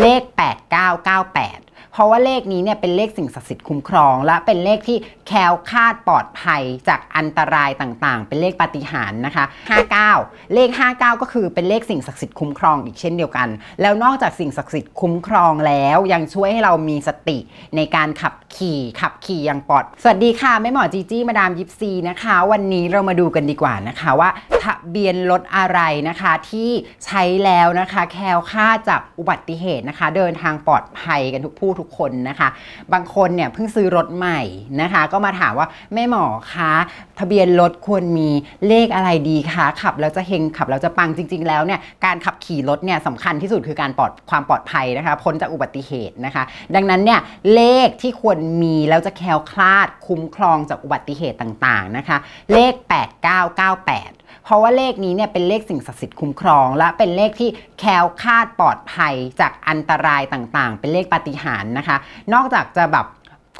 เลข 8998 เพราะว่าเลขนี้เนี่ยเป็นเลขสิ่งศักดิ์สิทธิ์คุ้มครอง และเป็นเลขที่แคล้วคลาดปลอดภัยจากอันตรายต่างๆ เป็นเลขปาฏิหาริย์นะคะ 59 เลข 59 ก็คือเป็นเลขสิ่งศักดิ์สิทธิ์คุ้มครองอีกเช่นเดียวกัน แล้วนอกจากสิ่งศักดิ์สิทธิ์คุ้มครองแล้วยังช่วยให้เรามีสติในการขับขี่ขับขี่อย่างปลอด สวัสดีค่ะแม่หมอจีจี้มาดามยิปซีนะคะ วันนี้เรามาดูกันดีกว่านะคะว่าทะเบียนรถอะไรนะคะที่ใช้แล้วนะคะ แคล้วคลาดจากอุบัติเหตุนะคะ เดินทางปลอดภัยกันทุกผู้ทุกคนนะคะ บางคนเนี่ยเพิ่งซื้อรถใหม่นะคะ ก็มาถามว่าแม่หมอคะทะเบียนรถควรมีเลขอะไรดีคะขับแล้วจะเฮงขับแล้วจะปังจริง ๆ แล้วเนี่ยการขับขี่รถเนี่ยสำคัญที่สุดคือการปลอดความปลอดภัยนะคะพ้นจากอุบัติเหตุนะคะ ดังนั้นเนี่ยเลขที่ควรมีแล้วจะแคล้วคลาดคุ้มครองจากอุบัติเหตุต่างๆนะคะ เลข 8998 เพราะว่าเลขนี้เนี่ยเป็นเลขสิ่งศักดิ์สิทธิ์คุ้มครอง และเป็นเลขที่แคล้วคลาดปลอดภัยจากอันตรายต่างๆ เป็นเลขปาฏิหาริย์นะคะ นอกจากจะแบบ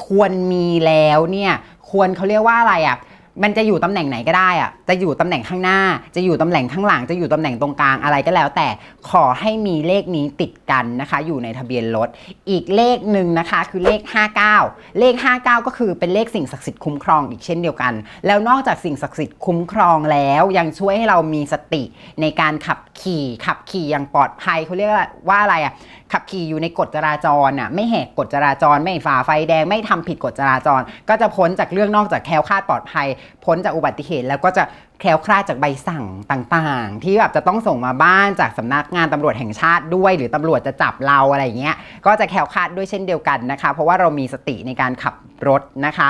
ควรมีแล้วเนี่ยควรเขาเรียกว่าอะไรอะ่ะ มันจะอยู่ตำแหน่งไหนก็ได้อะจะอยู่ตำแหน่งข้างหน้า จะอยู่ตำแหน่งข้างหลัง จะอยู่ตำแหน่งตรงกลางอะไรก็แล้ว แต่ขอให้มีเลขนี้ติดกันนะคะ อยู่ในทะเบียนรถ อีกเลขหนึ่งนะคะ คือเลข 59 เลข 59 ก็คือเป็นเลขสิ่งศักดิ์สิทธิ์คุ้มครองอีกเช่นเดียวกัน แล้วนอกจากสิ่งศักดิ์สิทธิ์คุ้มครองแล้วยังช่วยให้เรามีสติในการขับขี่ขับขี่อย่างปลอดภัยเขาเรียกว่าอะไรอะขับขี่อยู่ในกฎจราจรอะไม่แหกกฎจราจรไม่ฝ่าไฟแดงไม่ทำผิดกฎจราจร ก็จะพ้นจากเรื่องนอกจากแคล้วคลาดปลอดภัยพ้นจากอุบัติเหตุ แล้วก็จะแคล้วคลาดจากใบสั่งต่างๆ ที่แบบจะต้องส่งมาบ้านจากสำนักงานตำรวจแห่งชาติด้วย หรือตำรวจจะจับเราอะไรเงี้ยก็จะแคล้วคลาดด้วยเช่นเดียวกันนะคะ เพราะว่าเรามีสติในการขับรถนะคะ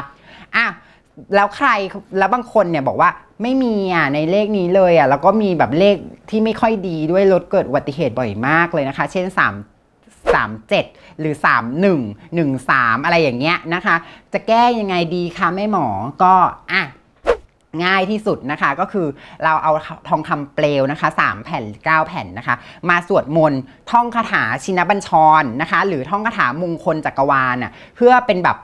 อะแล้วใครแล้วบางคนเนี่ยบอกว่าไม่มีอะในเลขนี้เลยอะแล้วก็มีแบบเลขที่ไม่ค่อยดีด้วยรถเกิดอุบัติเหตุบ่อยมากเลยนะคะ เช่น 3 37 หรือ 31 13 อะไรอย่างเงี้ยนะคะ จะแก้ยังไงดีคะแม่หมอก็อะ ง่ายที่สุดนะคะก็คือเราเอาทองคำเปลวนะคะ 3 แผ่น 9 แผ่นนะคะ มาสวดมนต์ท่องคาถาชินบัญชรนะคะ หรือท่องคาถามงคลจักรวาลน่ะเพื่อเป็นแบบ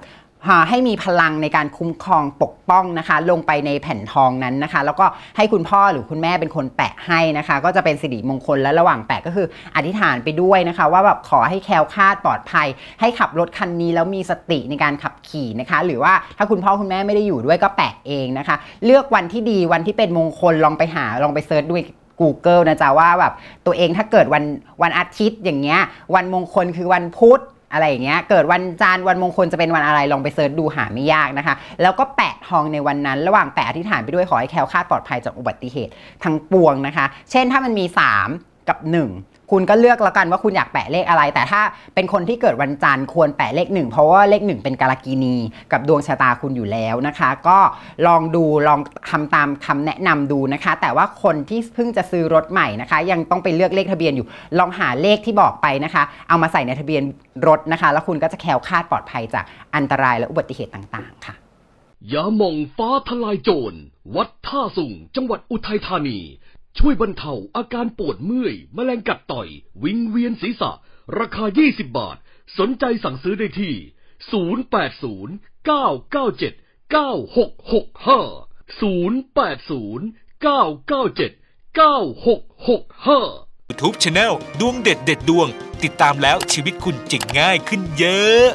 ให้มีพลังในการคุ้มครองปกป้องนะคะ ลงไปในแผ่นทองนั้นนะคะ แล้วก็ให้คุณพ่อหรือคุณแม่เป็นคนแปะให้นะคะ ก็จะเป็นสิริมงคลและระหว่างแปะก็คืออธิษฐานไปด้วยนะคะ ว่าแบบขอให้แคล้วคลาดปลอดภัย ให้ขับรถคันนี้แล้วมีสติในการขับขี่นะคะ หรือว่าถ้าคุณพ่อคุณแม่ไม่ได้อยู่ด้วยก็แปะเองนะคะ เลือกวันที่ดีวันที่เป็นมงคลลองไปหาลองไปเซิร์ชด้วย Google นะจ๊ะว่าแบบตัวเองถ้าเกิดวันวันอาทิตย์อย่างเงี้ยวันมงคลคือวันพุธ อะไรอย่างเงี้ย เกิดวันจันทร์วันมงคลจะเป็นวันอะไรลองไปเซิร์ชดูหาไม่ยากนะคะ แล้วก็แปะทองในวันนั้น ระหว่างแปะอธิษฐานไปด้วยขอให้แคล้วคลาดปลอดภัยจากอุบัติเหตุทั้งปวงนะคะ เช่นถ้ามันมี 3 กับ 1 คุณก็เลือกแล้วกันว่าคุณอยากแปะเลขอะไร แต่ถ้าเป็นคนที่เกิดวันจันทร์ควรแปะเลขหนึ่งเพราะว่าเลขหนึ่งเป็นกาลกินีกับดวงชะตาคุณอยู่แล้วนะคะ ก็ลองดูลองทำตามคำแนะนำดูนะคะ แต่ว่าคนที่เพิ่งจะซื้อรถใหม่นะคะ ยังต้องไปเลือกเลขทะเบียนอยู่ ลองหาเลขที่บอกไปนะคะ เอามาใส่ในทะเบียนรถนะคะ แล้วคุณก็จะแคล้วคลาดปลอดภัยจากอันตรายและอุบัติเหตุต่างๆ ค่ะยาหม่องฟ้าทลายโจร วัดท่าสุงจังหวัดอุทัยธานี ช่วยบรรเทาอาการปวดเมื่อยแมลงกัดต่อย วิงเวียนศีรษะ ราคา 20 บาท สนใจสั่งซื้อได้ที่ 0809979665 080 997 9665 YouTube Channel ดวงเด็ดเด็ดดวง ติดตามแล้วชีวิตคุณจะง่ายขึ้นเยอะ